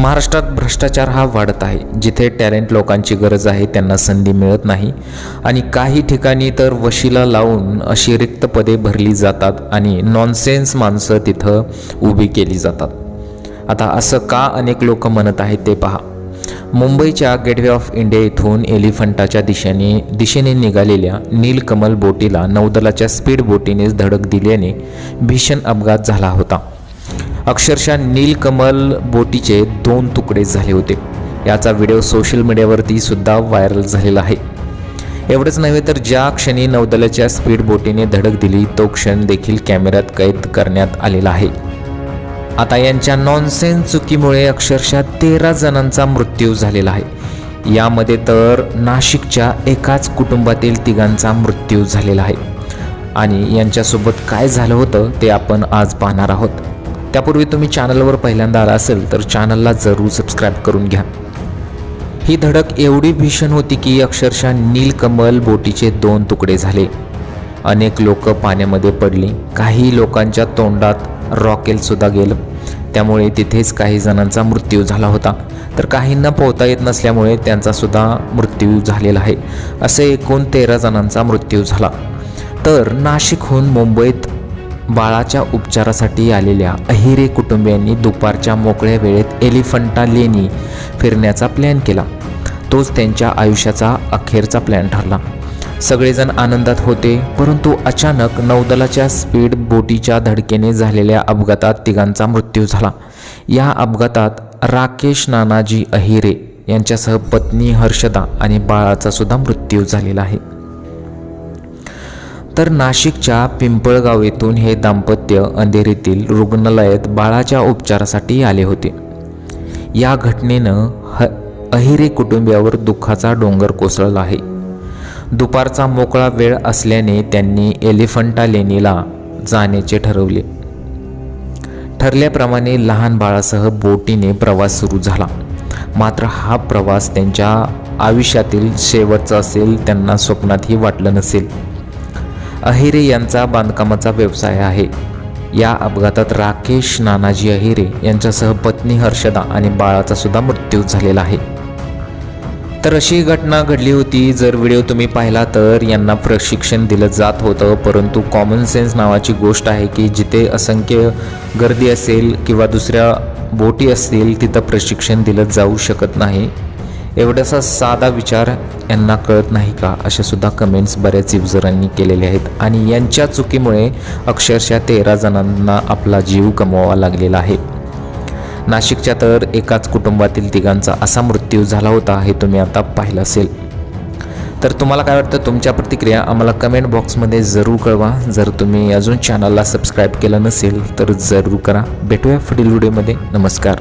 महाराष्ट्रात भ्रष्टाचार हा वाढत आहे. जिथे टॅलेंट लोकांची गरज आहे त्यांना संधी मिळत नाही. आणि काही ठिकाणी तर वशीला लावून अशी रिक्त पदे भरली जातात आणि नॉनसेन्स माणसं तिथं उभी केली जातात. आता असं का अनेक लोक म्हणत आहेत ते पहा. मुंबईच्या गेटवे ऑफ इंडिया इथून एलिफंटाच्या दिशेने दिशेने निघालेल्या नीलकमल बोटीला नौदलाच्या स्पीड बोटीनेच धडक दिल्याने भीषण अपघात झाला होता. अक्षरशः नीलकमल बोटीचे दोन तुकडे झाले होते. याचा व्हिडिओ सोशल मीडियावरती सुद्धा व्हायरल झालेला आहे. एवढंच नव्हे तर ज्या क्षणी नौदलाच्या स्पीड बोटीने धडक दिली तो क्षण देखील कॅमेऱ्यात कैद करण्यात आलेला आहे. आता यांच्या नॉनसेन्स चुकीमुळे अक्षरशः तेरा जणांचा मृत्यू झालेला आहे. यामध्ये तर नाशिकच्या एकाच कुटुंबातील तिघांचा मृत्यू झालेला आहे. आणि यांच्यासोबत काय झालं होतं ते आपण आज पाहणार आहोत. त्यापूर्वी तुम्ही चॅनलवर पहिल्यांदा आला असेल तर चॅनलला जरूर सबस्क्राईब करून घ्या. ही धडक एवढी भीषण होती की अक्षरशः नीलकमल बोटीचे दोन तुकडे झाले. अनेक लोक पाण्यामध्ये पडली. काही लोकांच्या तोंडात रॉकेलसुद्धा गेलं. त्यामुळे तिथेच काही जणांचा मृत्यू झाला होता. तर काहींना पोहता येत नसल्यामुळे त्यांचासुद्धा मृत्यू झालेला आहे. असे एकूण तेरा जणांचा मृत्यू झाला. तर नाशिकहून मुंबईत बाळाच्या उपचारासाठी आलेल्या अहिरे कुटुंबियांनी दुपारच्या मोकळ्या वेळेत एलिफंटा लेनी फिरण्याचा प्लॅन केला. तोच त्यांच्या आयुष्याचा अखेरचा प्लॅन ठरला. सगळेजण आनंदात होते परंतु अचानक नौदलाच्या स्पीड बोटीच्या धडकेने झालेल्या अपघातात तिघांचा मृत्यू झाला. या अपघातात राकेश नानाजी अहिरे यांच्यासह पत्नी हर्षदा आणि बाळाचा सुद्धा मृत्यू झालेला आहे. तर नाशिकच्या पिंपळगाव येथून हे दाम्पत्य अंधेरीतील रुग्णालयात बाळाच्या उपचारासाठी आले होते. या घटनेनं ह अहिरे कुटुंबियावर दुःखाचा डोंगर कोसळला आहे. दुपारचा मोकळा वेळ असल्याने त्यांनी एलिफंटा लेणीला जाण्याचे ठरवले. ठरल्याप्रमाणे लहान बाळासह बोटीने प्रवास सुरू झाला. मात्र हा प्रवास त्यांच्या आयुष्यातील शेवटचा असेल त्यांना स्वप्नातही वाटलं नसेल. अहिरे यांचा बांधकामाचा व्यवसाय आहे. या अपघातात राकेश नानाजी अहिरे यांच्यासह पत्नी हर्षदा आणि बाळाचा सुद्धा मृत्यू झालेला आहे. तर अशी घटना घडली होती. जर व्हिडिओ तुम्ही पाहिला तर यांना प्रशिक्षण दिलं जात होतं परंतु कॉमन सेन्स नावाची गोष्ट आहे की जिथे असंख्य गर्दी असेल किंवा दुसऱ्या बोटी असतील तिथं प्रशिक्षण दिलं जाऊ शकत नाही. एवढासा साधा विचार यांना कळत नाही का? अशा सुद्धा कमेंट्स बऱ्याच युजरांनी केलेले आहेत. आणि यांच्या चुकीमुळे अक्षरशः तेरा जणांना आपला जीव गमवावा लागलेला आहे. नाशिकच्या तर एकाच कुटुंबातील तिघांचा असा मृत्यू झाला होता हे तुम्ही आता पाहिलं असेल. तर तुम्हाला काय वाटतं? तुमच्या प्रतिक्रिया आम्हाला कमेंट बॉक्समध्ये जरूर कळवा. जर तुम्ही अजून चॅनलला सबस्क्राईब केलं नसेल तर जरूर करा. भेटूया पुढील व्हिडिओमध्ये नमस्कार.